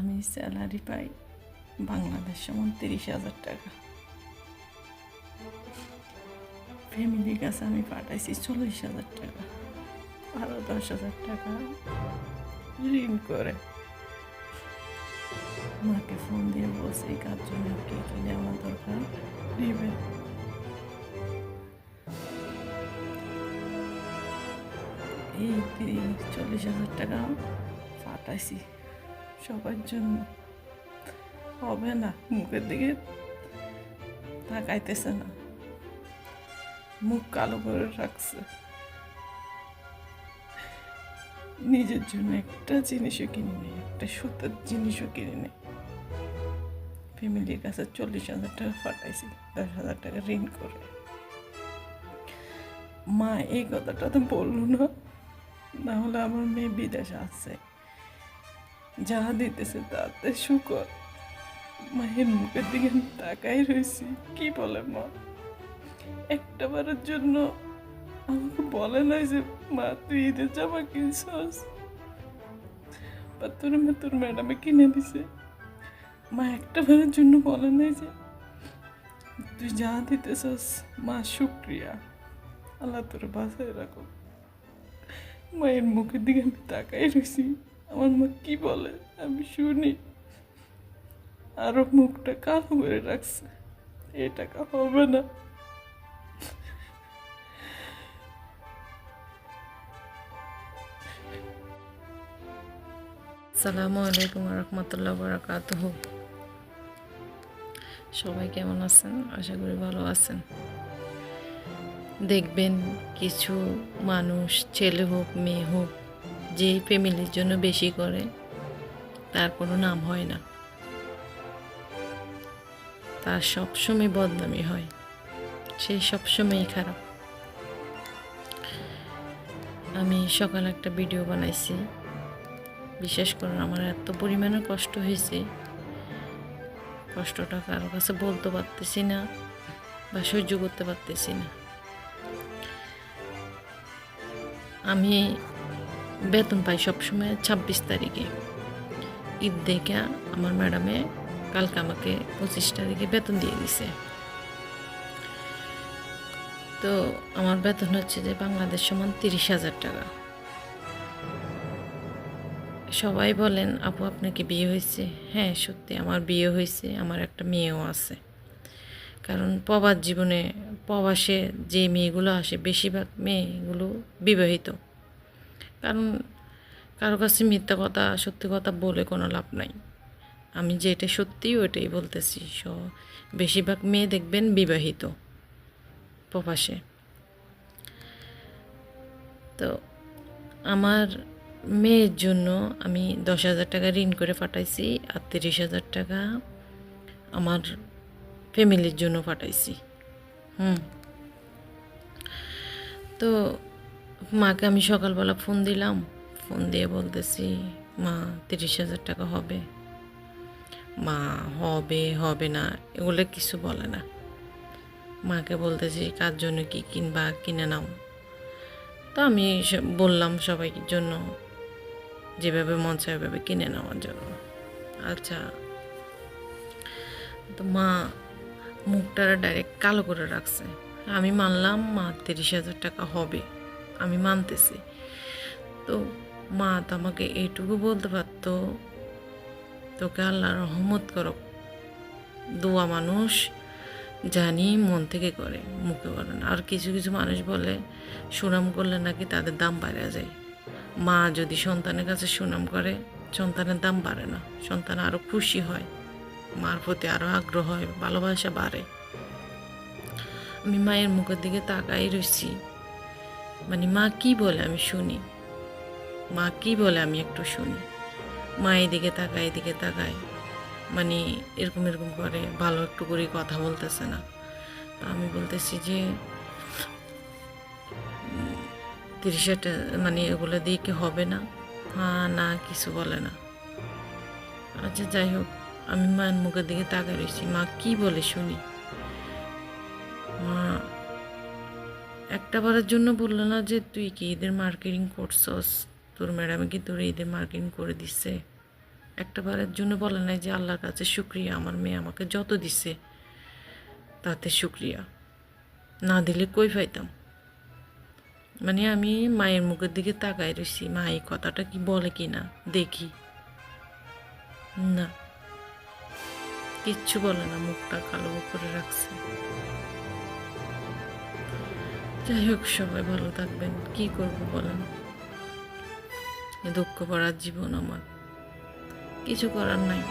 আমি স্যালারি পাই বাংলাদেশ সমান তিরিশ হাজার টাকা। ফ্যামিলির কাছে আমি পাঠাইছি চল্লিশ হাজার টাকা। আরও দশ হাজার টাকা ঋণ করে। মাকে ফোন দিয়ে বলছি, এই কার জন্য কি কি নেওয়া দরকার? নেবে এই চল্লিশ হাজার টাকা পাঠাইছি। সবার জন্য। হবে না, মুখের দিকে তাকাইতেছে না। মুখ কালো করে রাখছে। নিজের জন্য একটা জিনিসও কিনে নেই, একটা সুতার জিনিসও কিনে নেই। ফ্যামিলির কাছে চল্লিশ হাজার টাকা পাঠাইছি, দশ হাজার টাকা ঋণ করে। মা এই কথাটা তো বলল না না হলে আমার মেয়ে বিদেশে আছে। যা দিতেছে তাতে শুকর। মায়ের মুখের দিকে আমি তাকাই রয়েছি কি বলে মা? একটা বারের জন্য আমাকে বলে নাই যে, মা, তুই ঈদের জামা কিনছস? বা তোর মা তোর ম্যাডামে কিনে দিছে। মা একটা বারের জন্য বলে নাই যে, তুই যা দিতেছস, মা, শুক্রিয়া। আল্লাহ তোর বাসায় রাখো মায়ের মুখের দিকে আমি তাকাই রয়েছি আমার মা কি বলে? আমি শুনি। আরও মুখটা কালো করে রাখছে। এ টাকা হবে না। সালামু আলাইকুম রহমতুল্লাহ বারাকাতুহ। সবাই কেমন আছেন? আশা করি ভালো আছেন। দেখবেন কিছু মানুষ, ছেলে হোক, মেয়ে হোক যে ফ্যামিলির জন্য বেশি করে, তার কোনো নাম হয় না। তার সবসময় বদনামি হয়। সে সবসময়ই খারাপ। আমি সকালে একটা ভিডিও বানাইছি। বিশেষ করে আমার এত পরিমাণে কষ্ট হয়েছে। কষ্টটা কারও কাছে বলতে পারতেছি না বা সহ্য করতে পারতেছি না। আমি বেতন পাই সবসময় ছাব্বিশ তারিখে। ঈদ দেখে আমার ম্যাডামে কালকে আমাকে পঁচিশ তারিখে বেতন দিয়ে দিছে। তো আমার বেতন হচ্ছে যে বাংলাদেশ সমান তিরিশ হাজার টাকা। সবাই বলেন, আপু, আপনাকে বিয়ে হয়েছে? হ্যাঁ সত্যি, আমার বিয়ে হয়েছে, আমার একটা মেয়েও আছে। কারণ প্রবাস জীবনে, প্রবাসে যে মেয়েগুলো আসে, বেশিরভাগ মেয়েগুলো বিবাহিত। কারণ কারও কাছে মিথ্যা কথা, সত্যি কথা বলে কোনো লাভ নাই। আমি যেটা সত্যি ওইটাই বলতেছি। স, বেশিরভাগ মেয়ে দেখবেন বিবাহিত প্রবাসে। তো আমার মেয়ের জন্য আমি দশ হাজার টাকা ঋণ করে পাঠাইছি, আর তিরিশ হাজার টাকা আমার ফ্যামিলির জন্য পাঠাইছি। হুম। তো মাকে আমি সকালবেলা ফোন দিলাম। ফোন দিয়ে বলতেছি, মা, তিরিশ হাজার টাকা হবে। মা, হবে হবে না। এগুলো কিছু বলে না। মাকে বলতেছি, কার জন্য কি কিনবা, কিনে নাও। তো আমি বললাম সবাই জন্য, যেভাবে মন চায় ওইভাবে কিনে নেওয়ার জন্য। আচ্ছা। তো মা মুখটা ডাইরেক্ট কালো করে রাখছে। আমি মানলাম, মা, তিরিশ হাজার টাকা হবে। আমি মানতেছি। তো মা তো আমাকে এইটুকু বলতে পারতো, তোকে আল্লাহ রহমত করো দোয়া মানুষ জানি মন থেকে করে, মুখে বলে না। আর কিছু কিছু মানুষ বলে, সুনাম করলে নাকি তাদের দাম বাড়ে যায়। মা যদি সন্তানের কাছে সুনাম করে, সন্তানের দাম বাড়ে না। সন্তান আরও খুশি হয়, মার প্রতি আরও আগ্রহ হয়, ভালোবাসা বাড়ে। আমি মায়ের মুখের দিকে তাকাই রয়েছি মানে মা কি বলে আমি শুনি। মা কি বলে আমি একটু শুনি। মা এদিকে তাকায় এদিকে তাকায়। মানে এরকম এরকম করে ভালো একটু করে কথা বলতেছে না। আমি বলতেছি যে তিরিশ হাজার মানে এগুলো দিয়ে কি হবে না? হ্যাঁ না, কিছু বলে না। আচ্ছা যাই হোক, আমি মায়ের মুখের দিকে তাকাই রয়েছি মা কি বলে শুনি? মা একটা বারের জন্য বলল না যে তুই কি ঈদের মার্কেটিং করছস? তোর ম্যাডামে কি তোর ঈদের মার্কেটিং করে দিচ্ছে একটা বারের জন্য বলে নাই যে আল্লাহর কাছে শুক্রিয়া, আমার মেয়ে আমাকে যত দিছে, তাতে শুক্রিয়া। না দিলে কই পাইতাম? মানে আমি মায়ের মুখের দিকে তাকাই রয়েছি মা এই কথাটা কি বলে কি না দেখি। না। কিচ্ছু বলে না, মুখটা কালো করে রাখছে। যাই হোক, সবাই ভালো থাকবেন। কি করব বলেন? দুঃখ পড়ার জীবন আমার। কিছু করার নাই।